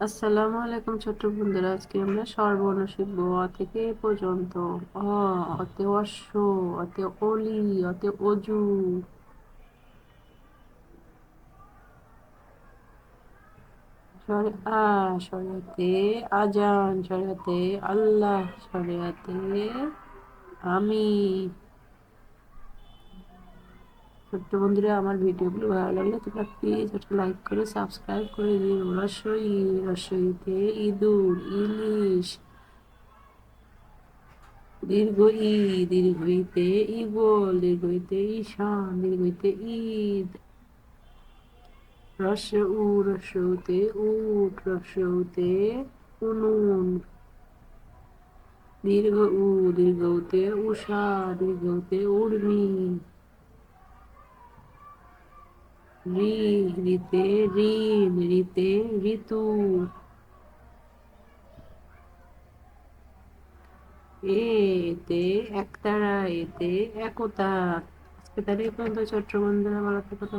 আসসালামু আলাইকুম ছোট্ট বন্ধুরা, আজকে আমরা স্বরবর্ণ শিখব অ থেকে এ পর্যন্ত। অ অতে অশ্ব, অতে অলি, অতে অজু। আ আজান স্বরেতে আল্লাহ স্বরেতে আমি ছোট্ট বন্ধুরা, আমার ভিডিওগুলো ভালো লাগলে তোমরা প্লিজ একটা লাইক করে সাবস্ক্রাইব করে দিও। রসই, রসইতে ইঁদুর, ইলিশ, দীর্ঘ ই দীর্ঘ ইতে ইগল দীর্ঘ ইতে ঈশান দীর্ঘ ইতে ঈদ। রস উ রস উতে উট রস উতে উনুন। দীর্ঘ উ দীর্ঘ উতে উষা দীর্ঘ উতে উর্মি। রি রিতে ঋণ রিতে, ঋতু এতে, একতারা, এতে, একতা আজকে তাহলে এই পর্যন্ত ছোট্ট বন্ধুরা ভালো থাকো।